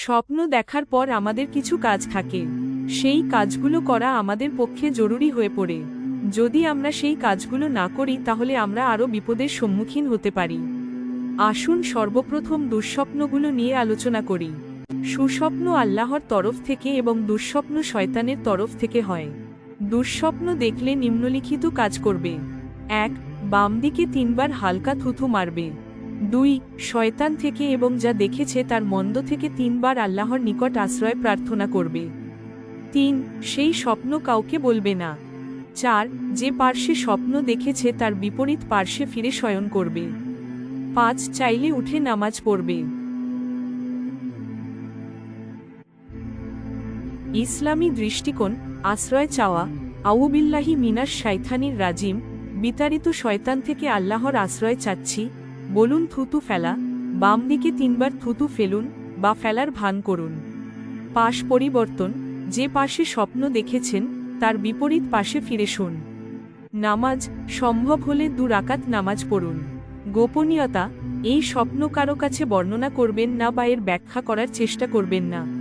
স্বপ্ন দেখার পর আমাদের কিছু কাজ থাকে। সেই কাজগুলো করা আমাদের পক্ষে জরুরি হয়ে পড়ে। যদি আমরা সেই কাজগুলো না করি, তাহলে আমরা আরও বিপদের সম্মুখীন হতে পারি। আসুন সর্বপ্রথম দুঃস্বপ্নগুলো নিয়ে আলোচনা করি। সুস্বপ্ন আল্লাহর তরফ থেকে এবং দুঃস্বপ্ন শয়তানের তরফ থেকে হয়। দুঃস্বপ্ন দেখলে নিম্নলিখিত কাজ করবে। এক বাম দিকে তিনবার হালকা থুথু মারবে। দুই, শয়তান থেকে এবং যা দেখেছে তার মন্দ থেকে তিনবার আল্লাহর নিকট আশ্রয় প্রার্থনা করবে। তিন, সেই স্বপ্ন কাউকে বলবে না। চার, যে পার্শ্বে স্বপ্ন দেখেছে তার বিপরীত পার্শ্বে ফিরে শয়ন করবে। পাঁচ, চাইলে উঠে নামাজ পড়বে। ইসলামী দৃষ্টিকোণ, আশ্রয় চাওয়া আউবিল্লাহি মিনাস শাইথানির রাজিম, বিতাড়িত শয়তান থেকে আল্লাহর আশ্রয় চাচ্ছি বলুন থুতু ফেলা বাম দিকে তিনবার থুতু ফেলুন বা ফেলার ভান করুন। পাশ পরিবর্তন, যে পাশে স্বপ্ন দেখেছেন, তার বিপরীত পাশে ফিরে শুন। নামাজ সম্ভব হলে দু রাকাত নামাজ পড়ুন। গোপনীয়তা, এই স্বপ্ন কারও কাছে বর্ণনা করবেন না বা এর ব্যাখ্যা করার চেষ্টা করবেন না।